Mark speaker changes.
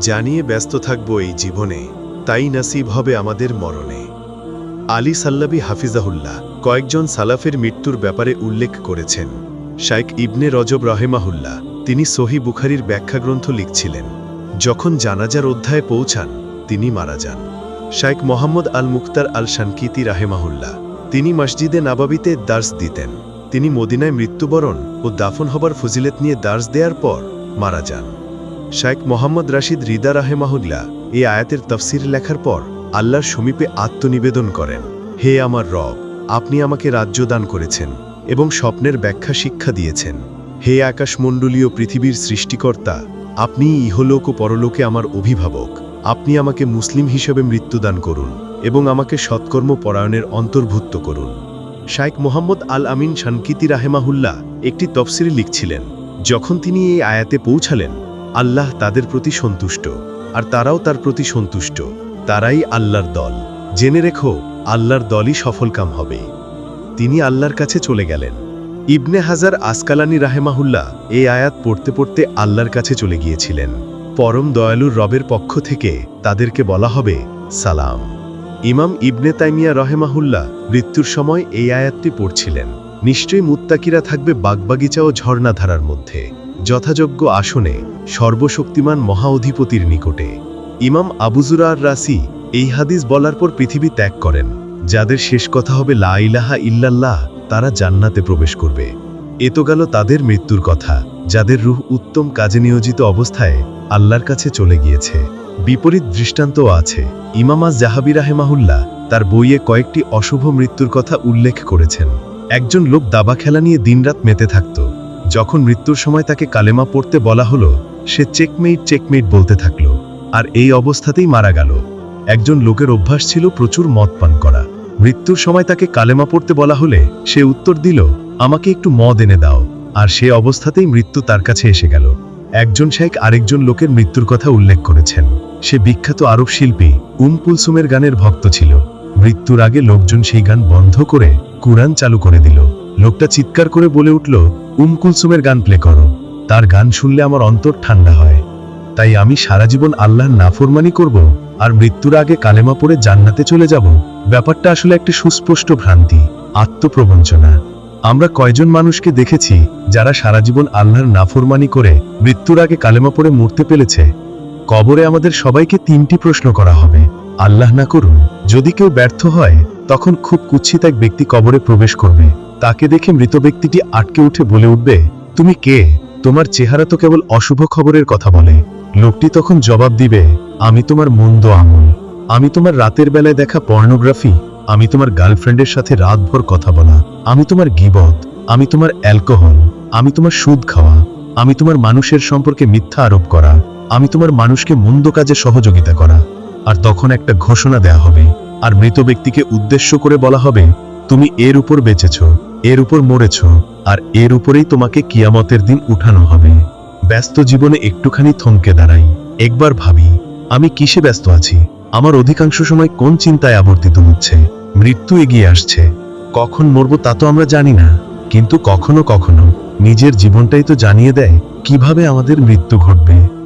Speaker 1: জানিয়ে ব্যস্ত থাকব এই জীবনে, তাই নাসিব হবে আমাদের মরণে। আলী সাল্লাবি হাফিজাহুল্লাহ কয়েকজন সালাফের মৃত্যুর ব্যাপারে উল্লেখ করেছেন। শাইক ইবনে রজব রহেমাহুল্লাহ তিনি সহি বুখারির ব্যাখ্যাগ্রন্থ লিখছিলেন। যখন জানাজার অধ্যায়ে পৌঁছান, তিনি মারা যান। শাইক মোহাম্মদ আল মুক্তার আল শানকিতি রাহেমাহুল্লাহ তিনি মসজিদে নাবাবিতে দার্স দিতেন। তিনি মদিনায় মৃত্যুবরণ ও দাফন হবার ফজিলত নিয়ে দার্স দেওয়ার পর মারা যান। শাইখ মোহাম্মদ রাশিদ রিদা রাহেমাহুল্লাহ এই আয়াতের তফসির লেখার পর আল্লাহর সমীপে আত্মনিবেদন করেন, হে আমার রব, আপনি আমাকে রাজ্য দান করেছেন এবং স্বপ্নের ব্যাখ্যা শিক্ষা দিয়েছেন। হে আকাশমণ্ডলীয় পৃথিবীর সৃষ্টিকর্তা, আপনি ইহলোক ও পরলোকে আমার অভিভাবক। আপনি আমাকে মুসলিম হিসেবে মৃত্যুদান করুন এবং আমাকে সৎকর্ম পরায়ণের অন্তর্ভুক্ত করুন। শাইখ মোহাম্মদ আল আমিন শানকিতি রাহেমাহুল্লাহ একটি তফসিরে লিখছিলেন যখন তিনি এই আয়াতে পৌঁছালেন, আল্লাহ তাদের প্রতি সন্তুষ্ট, আর তারাও তার প্রতি সন্তুষ্ট, তারাই আল্লাহর দল। জেনে রেখো, আল্লাহর দলই সফলকাম হবে। তিনি আল্লাহর কাছে চলে গেলেন। ইবনে হাজার আসকালানি রাহেমাহুল্লাহ এই আয়াত পড়তে পড়তে আল্লাহর কাছে চলে গিয়েছিলেন। পরম দয়ালুর রবের পক্ষ থেকে তাদেরকে বলা হবে, সালাম। ইমাম ইবনে তাইমিয়া রহেমাহুল্লা মৃত্যুর সময় এই আয়াতটি পড়ছিলেন। নিশ্চয়ই মুত্তাকিরা থাকবে বাগবাগিচা ও ঝর্ণাধারার মধ্যে। যথাযোগ্য আসনে সর্বশক্তিমান মহা অধিপতির নিকটে। ইমাম আবুজুরা আর রাসি এই হাদিস বলার পর পৃথিবী ত্যাগ করেন। যাদের শেষ কথা হবে লা ইলাহা ইল্লাল্লাহ, তারা জান্নাতে প্রবেশ করবে। এ তো গেল তাদের মৃত্যুর কথা, যাদের রুহ উত্তম কাজে নিয়োজিত অবস্থায় আল্লাহর কাছে চলে গিয়েছে। বিপরীত দৃষ্টান্তও আছে। ইমামাজ জাহাবি রাহেমাহুল্লাহ তার বইয়ে কয়েকটি অশুভ মৃত্যুর কথা উল্লেখ করেছেন। একজন লোক দাবা খেলা নিয়ে দিনরাত মেতে থাকত। যখন মৃত্যুর সময় তাকে কালেমা পড়তে বলা হলো, সে চেকমেইট চেকমেইট বলতে থাকল, আর এই অবস্থাতেই মারা গেল। একজন লোকের অভ্যাস ছিল প্রচুর মদ পান করা। মৃত্যুর সময় তাকে কালেমা পড়তে বলা হলে, সে উত্তর দিল, আমাকে একটু মদ এনে দাও। আর সে অবস্থাতেই মৃত্যু তার কাছে এসে গেল। একজন শেখ আরেকজন লোকের মৃত্যুর কথা উল্লেখ করেছেন। সে বিখ্যাত আরব শিল্পী উম কুলসুমের গানের ভক্ত ছিল। মৃত্যুর আগে লোকজন সেই গান বন্ধ করে কুরআন চালু করে দিল। লোকটা চিৎকার করে বলে উঠল, উম কুলসুমের গান প্লে করো। তার গান শুনলে আমার অন্তর ঠান্ডা হয়। তাই আমি সারা জীবন আল্লাহর নাফরমানি করব আর মৃত্যুর আগে কালেমা পড়ে জান্নাতে চলে যাব। ব্যাপারটা আসলে একটি সুস্পষ্ট ভ্রান্তি, আত্মপ্রবঞ্চনা। আমরা কয়জন মানুষকে দেখেছি যারা সারা জীবন আল্লাহর নাফরমানি করে মৃত্যুর আগে কালেমা পড়ে মরতে পেরেছে? কবরে আমাদের সবাইকে তিনটি প্রশ্ন করা হবে। আল্লাহ না করুন, যদি কেউ ব্যর্থ হয়, তখন খুব কুৎসিত এক ব্যক্তি কবরে প্রবেশ করবে। তাকে দেখে মৃত ব্যক্তিটি আটকে উঠে বলে উঠবে, তুমি কে? তোমার চেহারা তো কেবল অশুভ খবরের কথা বলে। লোকটি তখন জবাব দিবে, আমি তোমার মন্দ আমল। আমি তোমার রাতের বেলায় দেখা পর্নোগ্রাফি। আমি তোমার গার্লফ্রেন্ডের সাথে রাতভর কথা বলা। আমি তোমার গিবত। আমি তোমার অ্যালকোহল। আমি তোমার সুদ খাওয়া। আমি তোমার মানুষের সম্পর্কে মিথ্যা আরোপ করা। আমি তোমার মানুষকে মন্দ কাজে সহযোগিতা করা। আর তখন একটা ঘোষণা দেয়া হবে। আর মৃত ব্যক্তিকে উদ্দেশ্য করে বলা হবে, তুমি এর উপর বেঁচেছ, এর উপর মরেছ, আর এর উপরেই তোমাকে কিয়ামতের দিন উঠানো হবে। ব্যস্ত জীবনে একটুখানি থমকে দাঁড়াই। একবার ভাবি, আমি কিসে ব্যস্ত আছি? আমার অধিকাংশ সময় কোন চিন্তায় আবর্তিত হচ্ছে? মৃত্যু এগিয়ে আসছে। কখন মরব তা তো আমরা জানি না। কিন্তু কখনো কখনো নিজের জীবনটাই তো জানিয়ে দেয়, কীভাবে আমাদের মৃত্যু ঘটবে?